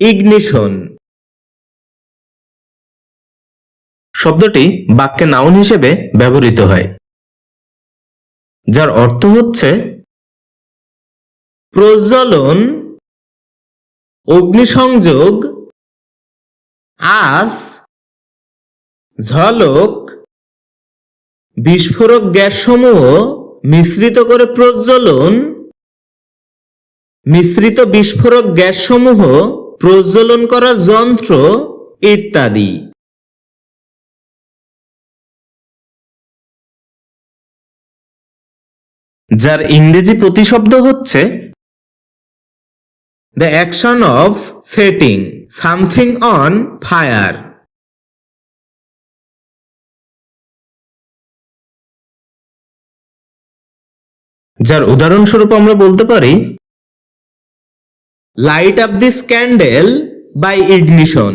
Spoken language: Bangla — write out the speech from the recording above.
ইগনিশন। শব্দটি বাক্যে নাউন হিসেবে ব্যবহৃত হয়, যার অর্থ হচ্ছে প্রজ্বলন, অগ্নিসংযোগ, আস, ঝলক, বিস্ফোরক গ্যাসসমূহ মিশ্রিত করে প্রজ্বলন, মিশ্রিত বিস্ফোরক গ্যাসসমূহ প্রজ্বলন করার যন্ত্র ইত্যাদি। যার ইংরেজি প্রতিশব্দ হচ্ছে the action of setting something on fire যার উদাহরণস্বরূপ আমরা বলতে পারি light up this candle by ignition